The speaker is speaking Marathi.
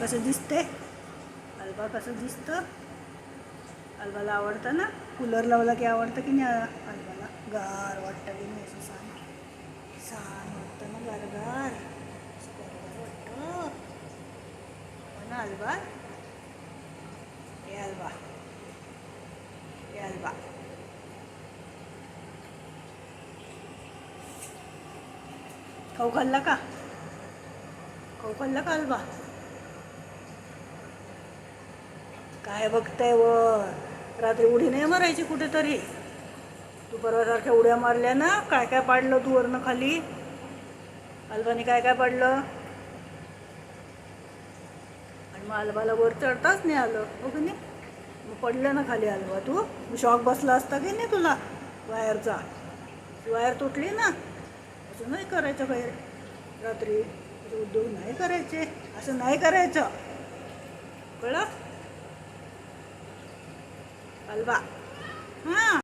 कसं दिसते अल्बा कसं दिसतं? अल्बाला आवडतं ना? कूलर लावला की आवडतं की नाही? अल्बाला गार वाटतं की नाही? असं सांग. छान वाटतं ना गारगार. वाटतं. हो ना अल्बा ए अल्बा. ए अल्बा. खाऊ खाल्ला का? खाऊ खाल्ला का अल्बा? काय बघताय वर रात्री उडी नाही मारायची कुठेतरी. तू परवासारख्या उड्या मारल्या ना काय काय पाडलं तू वरनं खाली? अल्बाने काय काय पाडलं? आणि मग अल्बाला वर चढताच नाही आलं. हो की नाही? मग पडलं ना खाली अल्बा तू? शॉक बसला असता की नाही तुला? वायरचा. वायर तुटली ना असं नाही करायचं बाहेर. रात्री उद्योग नाही करायचे. असं नाही करायचं. कळलं? अल्बा हां